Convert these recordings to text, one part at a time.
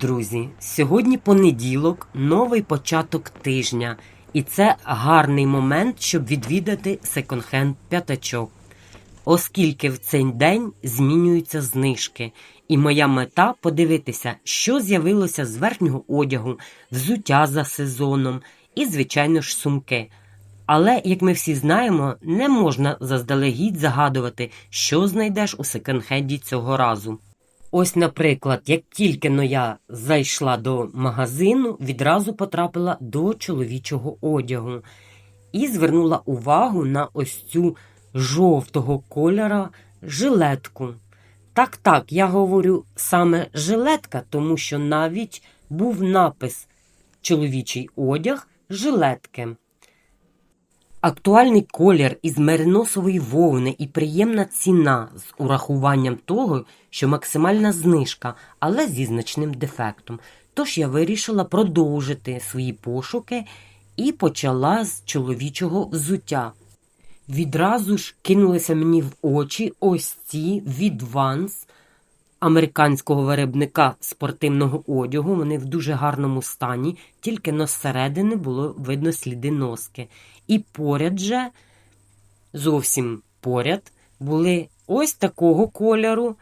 Друзі! Сьогодні понеділок, новий початок тижня, і це гарний момент, щоб відвідати секонд-хенд п'ятачок. Оскільки в цей день змінюються знижки, і моя мета подивитися, що з'явилося з верхнього одягу, взуття за сезоном і, звичайно ж, сумки. Але, як ми всі знаємо, не можна заздалегідь загадувати, що знайдеш у секонд-хенді цього разу. Ось, наприклад, як тільки но я зайшла до магазину, відразу потрапила до чоловічого одягу і звернула увагу на ось цю жовтого кольора жилетку. Так, так, я говорю саме жилетка, тому що навіть був напис чоловічий одяг жилетки. Актуальний колір із мериносової вовни і приємна ціна з урахуванням того, що максимальна знижка, але зі значним дефектом. Тож я вирішила продовжити свої пошуки і почала з чоловічого взуття. Відразу ж кинулися мені в очі ось ці відванс американського виробника спортивного одягу. Вони в дуже гарному стані, тільки на зсередини було видно сліди носки. І поряд же, зовсім поряд, були ось такого кольору.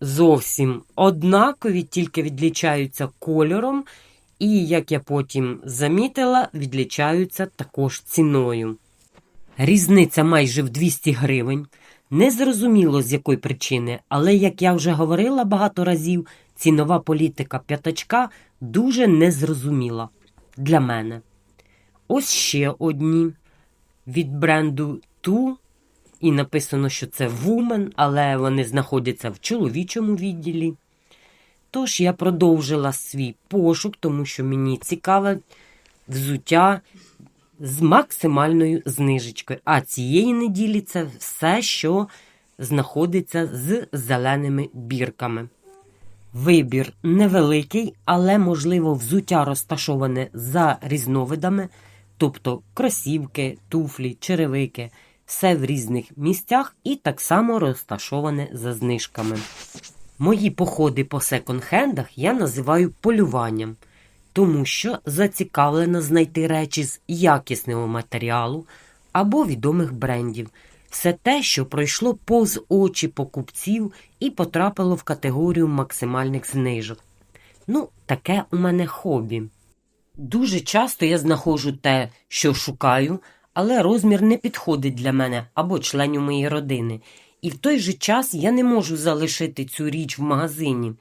Зовсім однакові, тільки відлічаються кольором, і, як я потім замітила, відлічаються також ціною. Різниця майже в 200 гривень. Незрозуміло з якої причини, але, як я вже говорила багато разів, цінова політика п'ятачка дуже незрозуміла для мене. Ось ще одні від бренду Ту. І написано, що це Woman, але вони знаходяться в чоловічому відділі. Тож я продовжила свій пошук, тому що мені цікаве взуття з максимальною знижечкою. А цієї неділі це все, що знаходиться з зеленими бірками. Вибір невеликий, але, можливо, взуття розташоване за різновидами, тобто кросівки, туфлі, черевики, все в різних місцях і так само розташоване за знижками. Мої походи по секонд-хендах я називаю полюванням тому що зацікавлена знайти речі з якісного матеріалу або відомих брендів. Все те, що пройшло повз очі покупців і потрапило в категорію максимальних знижок. Ну, таке у мене хобі. Дуже часто я знаходжу те, що шукаю, але розмір не підходить для мене або членів моєї родини. І в той же час я не можу залишити цю річ в магазині.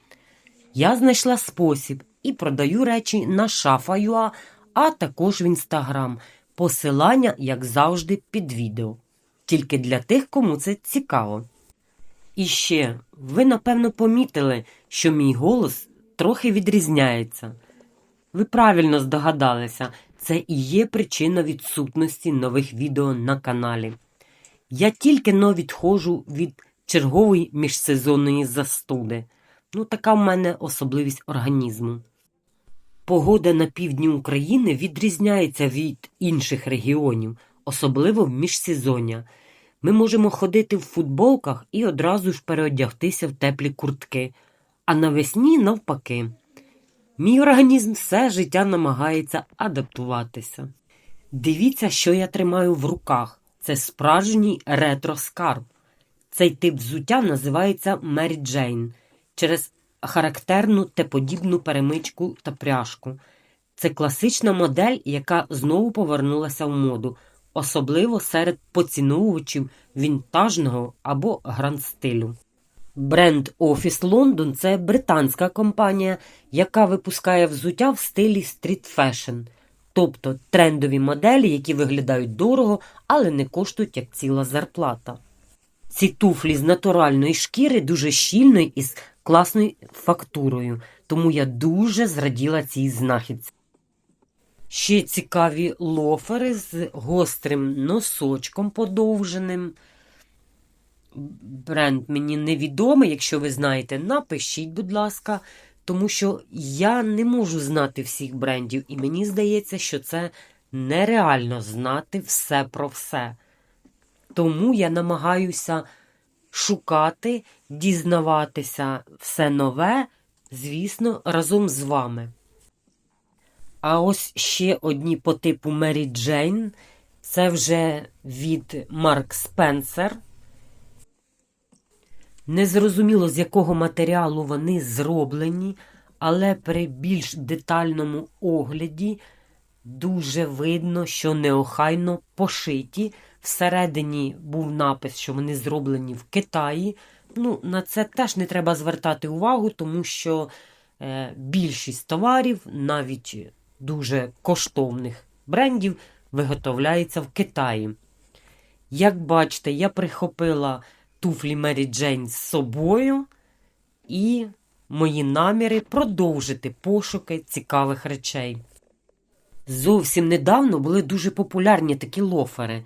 Я знайшла спосіб і продаю речі на шафа.ua, а також в інстаграм. Посилання, як завжди, під відео. Тільки для тих, кому це цікаво. І ще, ви напевно помітили, що мій голос трохи відрізняється. Ви правильно здогадалися, це і є причина відсутності нових відео на каналі. Я тільки но відходжу від чергової міжсезонної застуди. Ну, така в мене особливість організму. Погода на півдні України відрізняється від інших регіонів, особливо в міжсезоння. Ми можемо ходити в футболках і одразу ж переодягтися в теплі куртки, а навесні навпаки. Мій організм все життя намагається адаптуватися. Дивіться, що я тримаю в руках. Це справжній ретро-скарб. Цей тип взуття називається Мері Джейн через характерну теподібну перемичку та пряжку. Це класична модель, яка знову повернулася в моду, особливо серед поціновувачів вінтажного або гранд-стилю. Бренд Office London – це британська компанія, яка випускає взуття в стилі стріт фешн, тобто трендові моделі, які виглядають дорого, але не коштують як ціла зарплата. Ці туфлі з натуральної шкіри дуже щільної із класною фактурою, тому я дуже зраділа цій знахідці. Ще цікаві лофери з гострим носочком подовженим. Бренд мені невідомий, якщо ви знаєте, напишіть, будь ласка, тому що я не можу знати всіх брендів, і мені здається, що це нереально знати все про все. Тому я намагаюся шукати, дізнаватися все нове звісно, разом з вами. А ось ще одні по типу Мері Джейн. Це вже від Марк Спенсер. Незрозуміло, з якого матеріалу вони зроблені, але при більш детальному огляді дуже видно, що неохайно пошиті. Всередині був напис, що вони зроблені в Китаї. Ну, На це теж не треба звертати увагу, тому що е, більшість товарів, навіть дуже коштовних брендів, виготовляється в Китаї. Як бачите, я прихопила туфлі Мері Джейн з собою і мої наміри продовжити пошуки цікавих речей. Зовсім недавно були дуже популярні такі лофери.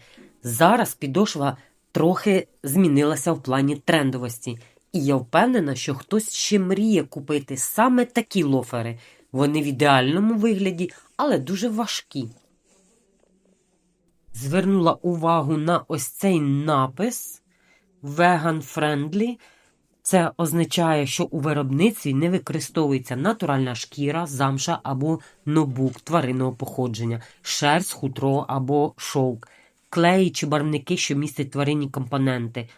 Зараз підошва трохи змінилася в плані трендовості. І я впевнена, що хтось ще мріє купити саме такі лофери. Вони в ідеальному вигляді, але дуже важкі. Звернула увагу на ось цей напис Vegan Friendly. Це означає, що у виробництві не використовується натуральна шкіра, замша або нобук тваринного походження, шерсть, хутро або шовк, клеї чи барвники, що містять тваринні компоненти.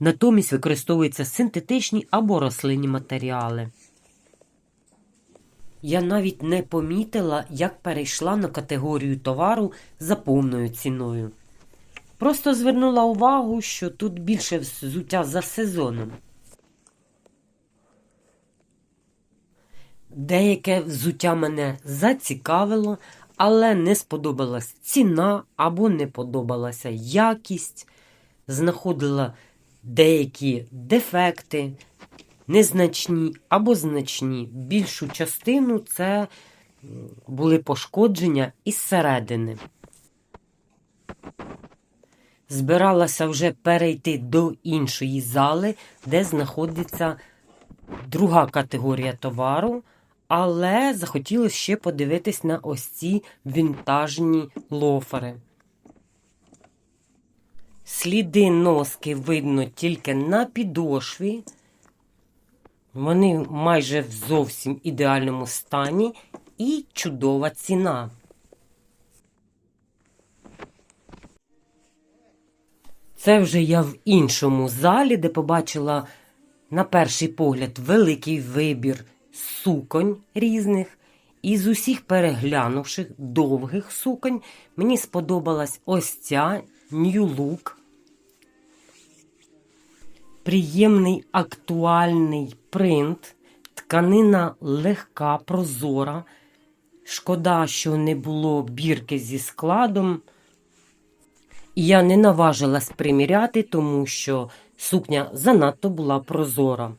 Натомість використовуються синтетичні або рослинні матеріали. Я навіть не помітила, як перейшла на категорію товару за повною ціною. Просто звернула увагу, що тут більше взуття за сезоном. Деяке взуття мене зацікавило, але не сподобалась ціна або не подобалася якість. Знаходила деякі дефекти, незначні або значні. Більшу частину це були пошкодження із середини. Збиралася вже перейти до іншої зали, де знаходиться друга категорія товару, але захотілося ще подивитись на ось ці вінтажні лофери. Сліди носки видно тільки на підошві. Вони майже в зовсім ідеальному стані і чудова ціна. Це вже я в іншому залі, де побачила на перший погляд великий вибір суконь різних. І з усіх переглянувших довгих суконь, мені сподобалась ось ця New Look. Приємний актуальний принт, тканина легка, прозора. Шкода, що не було бірки зі складом. І я не наважилась приміряти, тому що сукня занадто була прозора.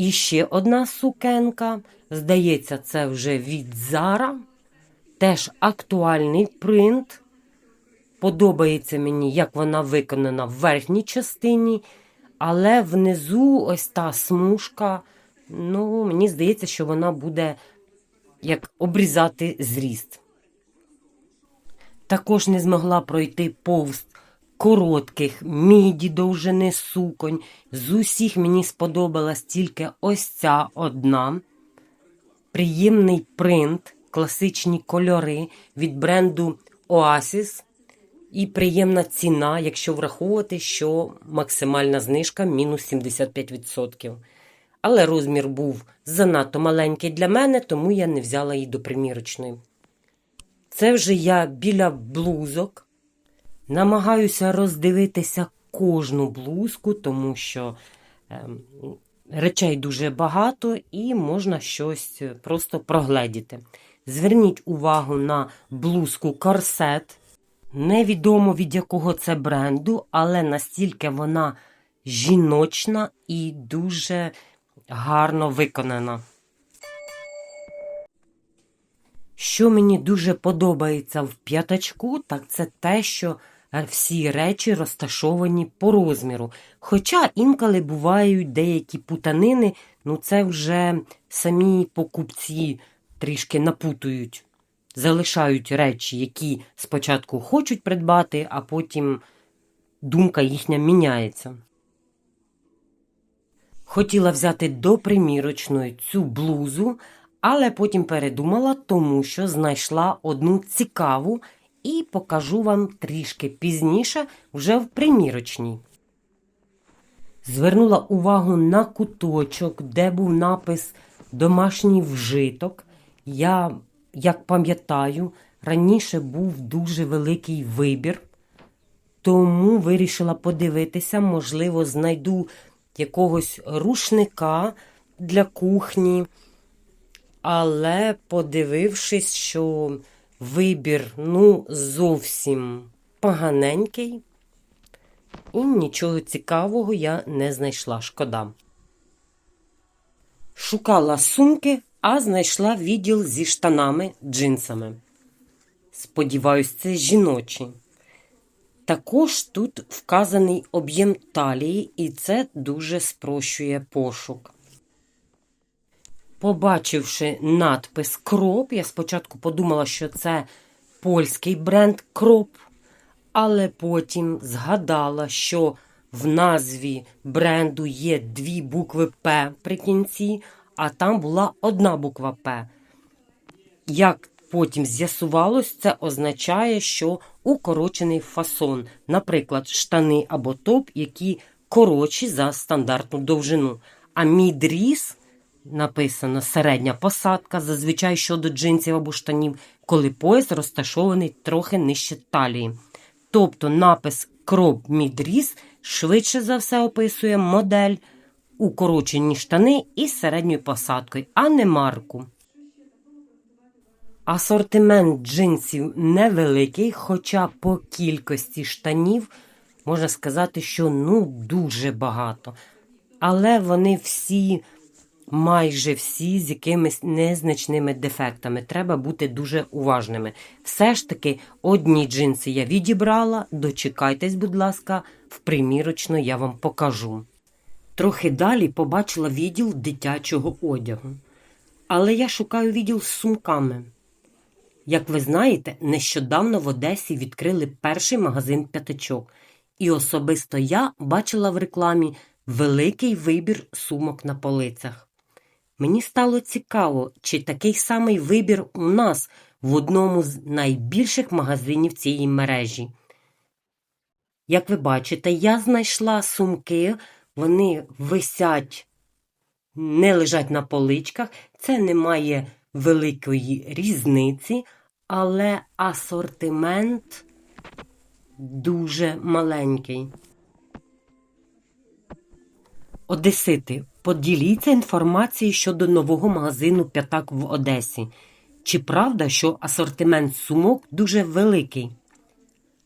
І ще одна сукенка. Здається, це вже від Зара. Теж актуальний принт. Подобається мені, як вона виконана в верхній частині. Але внизу ось та смужка. Ну, мені здається, що вона буде як обрізати зріст. Також не змогла пройти повз коротких міді довжини суконь. З усіх мені сподобалась тільки ось ця одна. Приємний принт, класичні кольори від бренду Oasis. І приємна ціна, якщо враховувати, що максимальна знижка мінус 75%. Але розмір був занадто маленький для мене, тому я не взяла її до примірочної. Це вже я біля блузок. Намагаюся роздивитися кожну блузку, тому що е, речей дуже багато і можна щось просто прогледіти. Зверніть увагу на блузку корсет. Невідомо від якого це бренду, але настільки вона жіночна і дуже гарно виконана. Що мені дуже подобається в п'ятачку, так це те, що всі речі розташовані по розміру. Хоча інколи бувають деякі путанини, ну це вже самі покупці трішки напутують, залишають речі, які спочатку хочуть придбати, а потім думка їхня міняється. Хотіла взяти до примірочної цю блузу, але потім передумала, тому що знайшла одну цікаву і покажу вам трішки пізніше вже в примірочній. Звернула увагу на куточок, де був напис Домашній вжиток. Я, як пам'ятаю, раніше був дуже великий вибір, тому вирішила подивитися, можливо, знайду якогось рушника для кухні. Але подивившись, що вибір ну, зовсім поганенький, і нічого цікавого я не знайшла, шкода. Шукала сумки, а знайшла відділ зі штанами джинсами. Сподіваюсь, це жіночі. Також тут вказаний об'єм талії, і це дуже спрощує пошук. Побачивши надпис Кроп, я спочатку подумала, що це польський бренд Кроп, але потім згадала, що в назві бренду є дві букви П при кінці, а там була одна буква П. Як потім з'ясувалось, це означає, що укорочений фасон, наприклад, штани або топ, які коротші за стандартну довжину. А мідріс написано середня посадка, зазвичай щодо джинсів або штанів, коли пояс розташований трохи нижче талії. Тобто напис крop мідріс швидше за все описує модель, укорочені штани із середньою посадкою, а не марку. Асортимент джинсів невеликий, хоча по кількості штанів можна сказати, що ну дуже багато. Але вони всі, майже всі, з якимись незначними дефектами. Треба бути дуже уважними. Все ж таки, одні джинси я відібрала. Дочекайтесь, будь ласка, в примірочно я вам покажу. Трохи далі побачила відділ дитячого одягу. Але я шукаю відділ з сумками. Як ви знаєте, нещодавно в Одесі відкрили перший магазин п'ятачок, і особисто я бачила в рекламі великий вибір сумок на полицях. Мені стало цікаво, чи такий самий вибір у нас в одному з найбільших магазинів цієї мережі. Як ви бачите, я знайшла сумки, вони висять, не лежать на поличках, це не має великої різниці, але асортимент дуже маленький. Одесити, поділіться інформацією щодо нового магазину П'ятак в Одесі. Чи правда, що асортимент сумок дуже великий?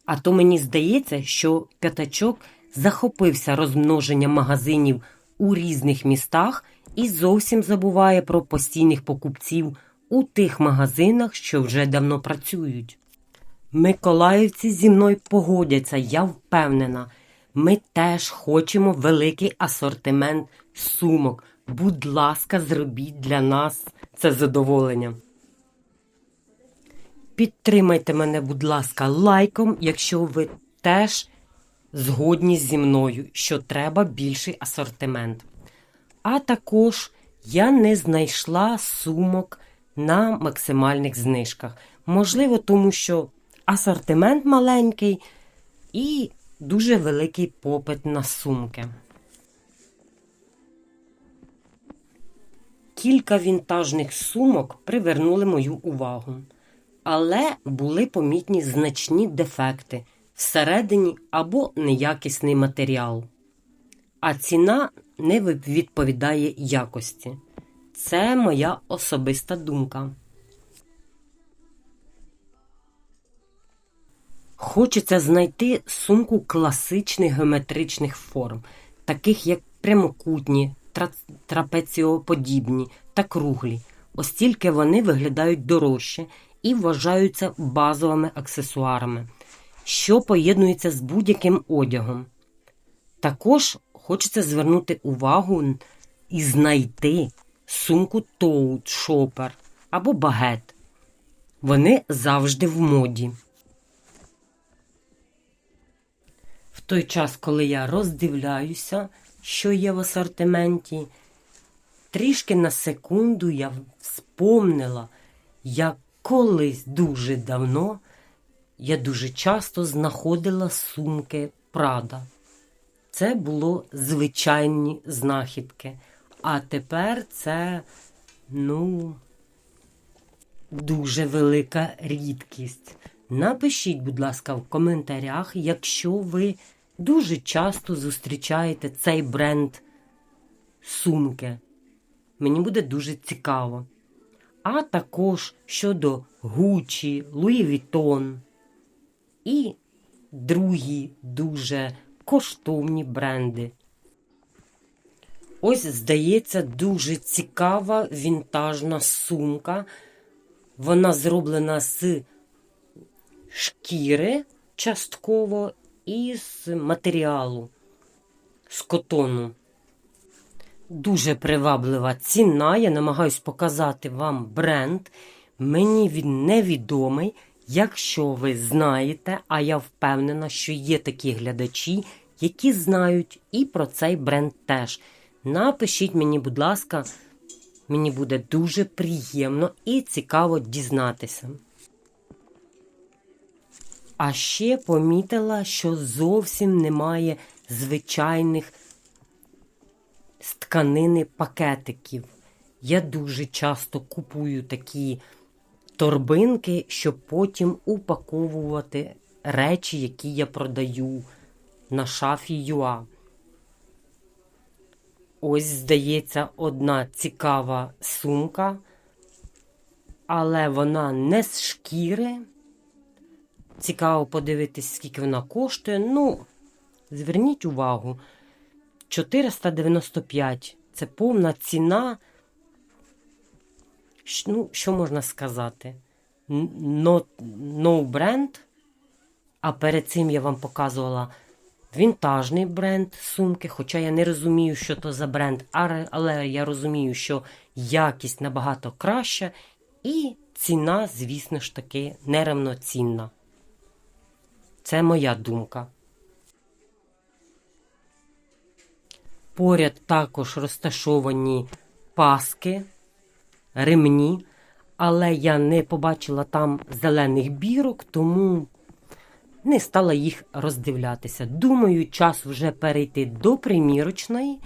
А то мені здається, що п'ятачок захопився розмноженням магазинів у різних містах і зовсім забуває про постійних покупців у тих магазинах, що вже давно працюють. Миколаївці зі мною погодяться, я впевнена. Ми теж хочемо великий асортимент сумок. Будь ласка, зробіть для нас це задоволення. Підтримайте мене, будь ласка, лайком, якщо ви теж згодні зі мною, що треба більший асортимент. А також я не знайшла сумок на максимальних знижках. Можливо, тому що асортимент маленький і дуже великий попит на сумки. Кілька вінтажних сумок привернули мою увагу, але були помітні значні дефекти всередині або неякісний матеріал. А ціна не відповідає якості. Це моя особиста думка. Хочеться знайти сумку класичних геометричних форм, таких як прямокутні, трапеціоподібні та круглі, оскільки вони виглядають дорожче і вважаються базовими аксесуарами, що поєднуються з будь-яким одягом. Також хочеться звернути увагу і знайти сумку Тоут, Шопер або багет. Вони завжди в моді. Той час, коли я роздивляюся, що є в асортименті. Трішки на секунду я вспомнила, як колись дуже давно я дуже часто знаходила сумки Прада. Це було звичайні знахідки. А тепер це, ну, дуже велика рідкість. Напишіть, будь ласка, в коментарях, якщо ви дуже часто зустрічаєте цей бренд сумки. Мені буде дуже цікаво. А також щодо Gucci, Louis Vuitton і другі дуже коштовні бренди. Ось, здається, дуже цікава вінтажна сумка. Вона зроблена з шкіри частково і з матеріалу, з котону. Дуже приваблива ціна. Я намагаюсь показати вам бренд. Мені він невідомий. Якщо ви знаєте, а я впевнена, що є такі глядачі, які знають і про цей бренд теж. Напишіть мені, будь ласка, мені буде дуже приємно і цікаво дізнатися. А ще помітила, що зовсім немає звичайних з тканини пакетиків. Я дуже часто купую такі торбинки, щоб потім упаковувати речі, які я продаю на шафі Юа. Ось, здається, одна цікава сумка, але вона не з шкіри. Цікаво подивитись, скільки вона коштує. Ну, зверніть увагу, 495 це повна ціна. Ну, що можна сказати? No, бренд. А перед цим я вам показувала вінтажний бренд сумки. Хоча я не розумію, що то за бренд, але я розумію, що якість набагато краща, і ціна, звісно ж таки, неравноцінна. Це моя думка. Поряд також розташовані паски, ремні, але я не побачила там зелених бірок, тому не стала їх роздивлятися. Думаю, час вже перейти до примірочної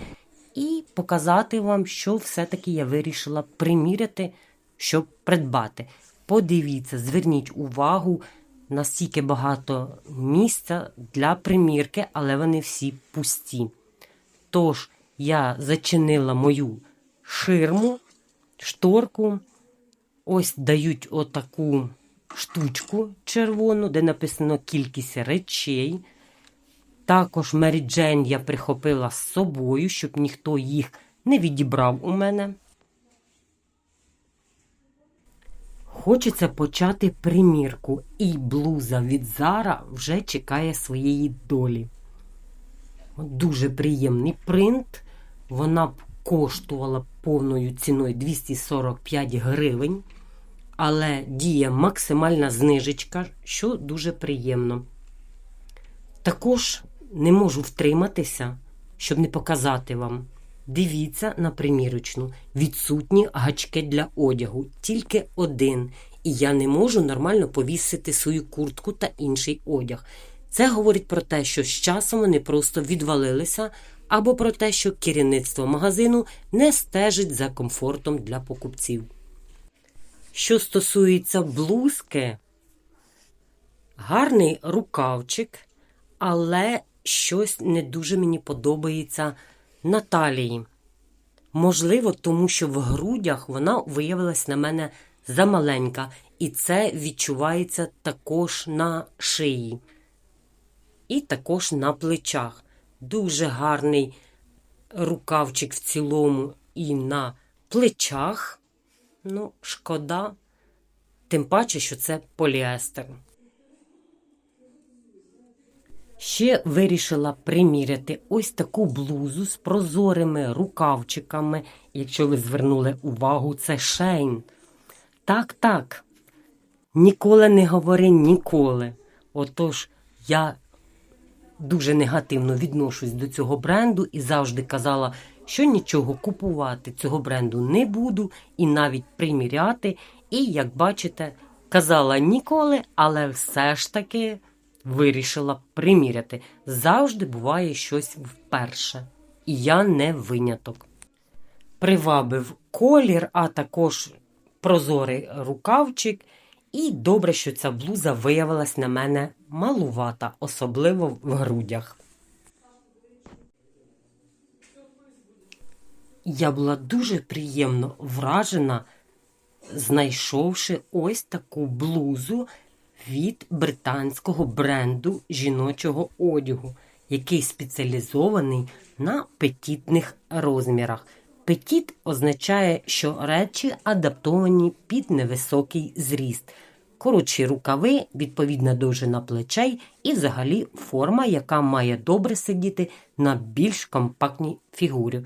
і показати вам, що все-таки я вирішила приміряти, щоб придбати. Подивіться, зверніть увагу настільки багато місця для примірки, але вони всі пусті. Тож, я зачинила мою ширму, шторку. Ось дають отаку штучку червону, де написано кількість речей. Також Мері Джейн я прихопила з собою, щоб ніхто їх не відібрав у мене. Хочеться почати примірку, і блуза від Зара вже чекає своєї долі. Дуже приємний принт. Вона б коштувала повною ціною 245 гривень, але діє максимальна знижечка, що дуже приємно. Також не можу втриматися, щоб не показати вам. Дивіться на примірочну. Відсутні гачки для одягу, тільки один. І я не можу нормально повісити свою куртку та інший одяг. Це говорить про те, що з часом вони просто відвалилися, або про те, що керівництво магазину не стежить за комфортом для покупців. Що стосується блузки, гарний рукавчик, але щось не дуже мені подобається на талії. Можливо, тому що в грудях вона виявилась на мене замаленька, і це відчувається також на шиї. І також на плечах. Дуже гарний рукавчик в цілому і на плечах. Ну, шкода, тим паче, що це поліестер. Ще вирішила приміряти ось таку блузу з прозорими рукавчиками. Якщо ви звернули увагу, це шейн. Так, так. Ніколи не говори ніколи. Отож, я дуже негативно відношусь до цього бренду і завжди казала, що нічого купувати цього бренду не буду і навіть приміряти. І, як бачите, казала ніколи, але все ж таки вирішила приміряти. Завжди буває щось вперше. І я не виняток. Привабив колір, а також прозорий рукавчик. І добре, що ця блуза виявилась на мене малувата, особливо в грудях. Я була дуже приємно вражена, знайшовши ось таку блузу від британського бренду жіночого одягу, який спеціалізований на петітних розмірах. Петіт означає, що речі адаптовані під невисокий зріст. Коротші рукави, відповідна довжина плечей і взагалі форма, яка має добре сидіти на більш компактній фігурі.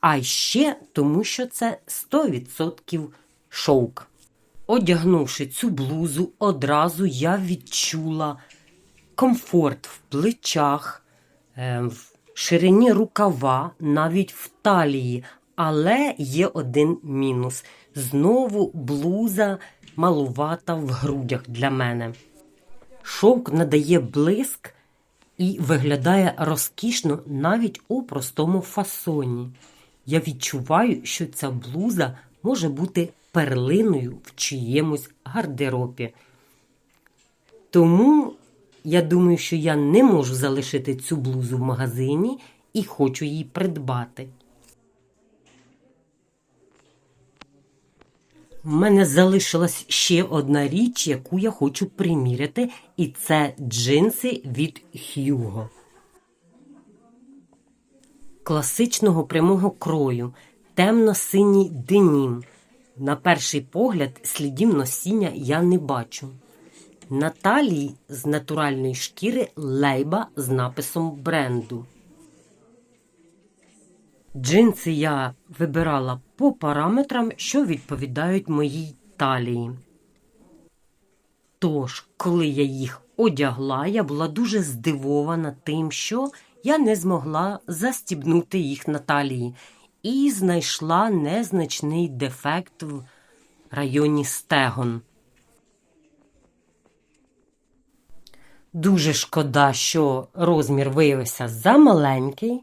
А ще тому, що це 100% шовк. Одягнувши цю блузу, одразу я відчула комфорт в плечах, е, в ширині рукава, навіть в талії. Але є один мінус. Знову блуза малувата в грудях для мене. Шовк надає блиск і виглядає розкішно навіть у простому фасоні. Я відчуваю, що ця блуза може бути перлиною в чиємусь гардеробі. Тому я думаю, що я не можу залишити цю блузу в магазині і хочу її придбати. У мене залишилась ще одна річ, яку я хочу приміряти, і це джинси від Hugo. Класичного прямого крою, темно-синій денім. На перший погляд, слідів носіння я не бачу. На талії з натуральної шкіри лейба з написом бренду. Джинси я вибирала по параметрам, що відповідають моїй талії. Тож, коли я їх одягла, я була дуже здивована тим, що я не змогла застібнути їх на талії і знайшла незначний дефект в районі стегон. Дуже шкода, що розмір виявився замаленький.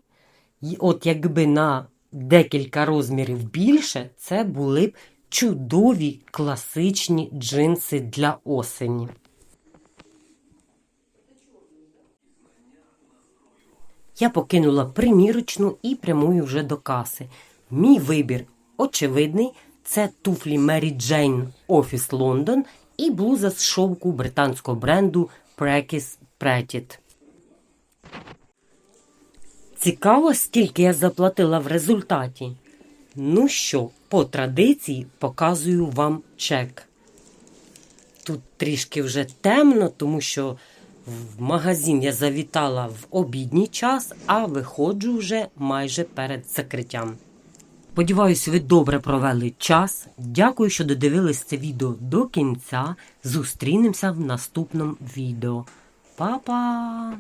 І от якби на декілька розмірів більше, це були б чудові класичні джинси для осені. Я покинула примірочну і прямую вже до каси. Мій вибір очевидний це туфлі Mary Jane Office London і блуза з шовку британського бренду Prekis Prettit. Цікаво, скільки я заплатила в результаті. Ну що, по традиції показую вам чек. Тут трішки вже темно, тому що в магазин я завітала в обідній час, а виходжу вже майже перед закриттям. Сподіваюсь, ви добре провели час. Дякую, що додивились це відео до кінця. Зустрінемося в наступному відео. Па-па!